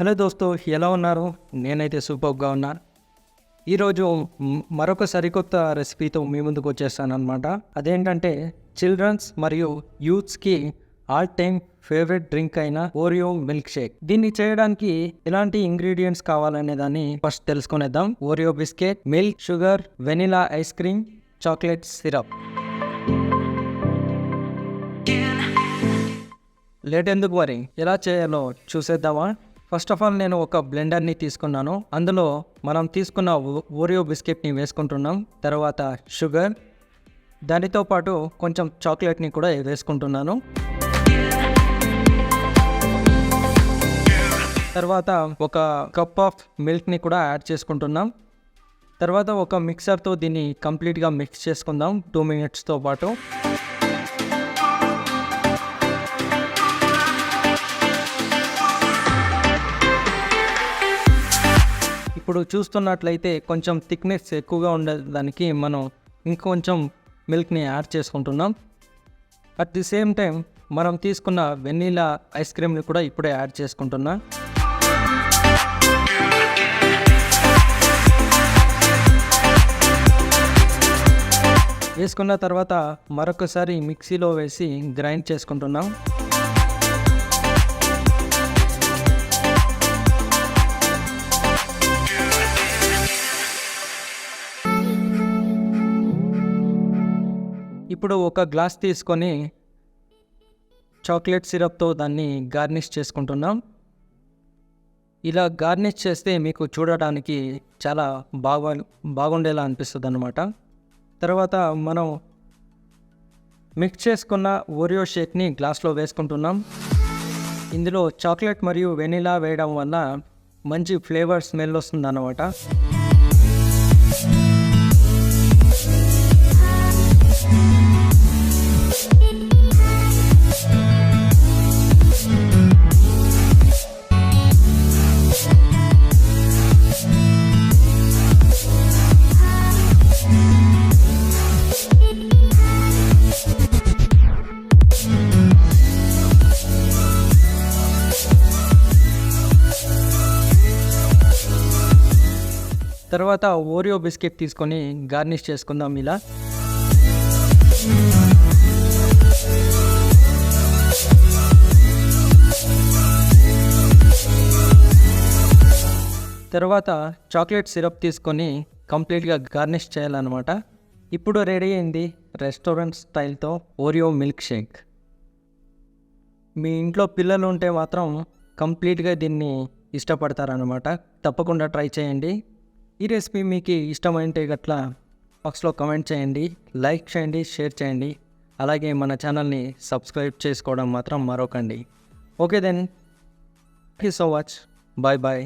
Hello దోస్తో ఎలా ఉన్నారు? నేనైతే సూపర్గా ఉన్నాను. ఈరోజు మరొక సరికొత్త రెసిపీతో మీ ముందుకు వచ్చేస్తాను అనమాట అదేంటంటే చిల్డ్రన్స్ మరియు యూత్స్కి ఆల్ టైమ్ ఫేవరెట్ డ్రింక్ అయిన ఓరియో మిల్క్ షేక్ దీన్ని చేయడానికి ఎలాంటి ఇంగ్రీడియంట్స్ కావాలనే దాన్ని first తెలుసుకునేద్దాం. Oreo biscuit milk sugar vanilla ice cream chocolate syrup. Late ఎందుకు మరి ఎలా చేయాలో చూసేద్దామా? ఫస్ట్ ఆఫ్ ఆల్ నేను ఒక బ్లెండర్ని తీసుకున్నాను. అందులో మనం తీసుకున్న ఓ- ఓరియో బిస్కెట్ని వేసుకుంటున్నాం. తర్వాత షుగర్. దానితో పాటు కొంచెం చాక్లెట్ని కూడా వేసుకుంటున్నాను. తర్వాత ఒక కప్ ఆఫ్ మిల్క్ని కూడా యాడ్ చేసుకుంటున్నాం. తర్వాత ఒక మిక్సర్తో దీన్ని కంప్లీట్గా మిక్స్ చేసుకుందాం. టూ మినిట్స్తో పాటు. ఇప్పుడు చూస్తున్నట్లయితే కొంచెం థిక్నెస్ ఎక్కువగా ఉండేదానికి మనం ఇంకొంచెం మిల్క్ని యాడ్ చేసుకుంటున్నాం. అట్ ది సేమ్ టైం మనం తీసుకున్న వెన్నీలా ఐస్ క్రీమ్ని కూడా ఇప్పుడే యాడ్ చేసుకుంటున్నా. వేసుకున్న తర్వాత మరొకసారి మిక్సీలో వేసి గ్రైండ్ చేసుకుంటున్నాం. ఇప్పుడు ఒక గ్లాస్ తీసుకొని చాక్లెట్ సిరప్తో దాన్ని గార్నిష్ చేసుకుంటున్నాం. ఇలా గార్నిష్ చేస్తే మీకు చూడడానికి చాలా బాగా బాగుండేలా అనిపిస్తుంది అనమాట తర్వాత మనం మిక్స్ చేసుకున్న ఓరియో షేక్ని గ్లాస్లో వేసుకుంటున్నాం. ఇందులో చాక్లెట్ మరియు వెనిలా వేయడం వల్ల మంచి ఫ్లేవర్ స్మెల్ వస్తుంది అన్నమాట తర్వాత ఓరియో బిస్కెట్ తీసుకొని గార్నిష్ చేసుకుందాం ఇలా. తర్వాత చాక్లెట్ సిరప్ తీసుకొని కంప్లీట్గా గార్నిష్ చేయాలన్నమాట. ఇప్పుడు రెడీ అయింది రెస్టారెంట్ స్టైల్తో ఓరియో మిల్క్ షేక్ మీ ఇంట్లో పిల్లలు ఉంటే మాత్రం కంప్లీట్గా దీన్ని ఇష్టపడతారనమాట తప్పకుండా ట్రై చేయండి. ఈ రెసిపీ మీకు ఇష్టమైంటే గట్లా బాక్స్లో కమెంట్ చేయండి లైక్ చేయండి షేర్ చేయండి. అలాగే మన ఛానల్ని సబ్స్క్రైబ్ చేసుకోవడం మాత్రం మరొకండి. Okay then. Thank you so much bye bye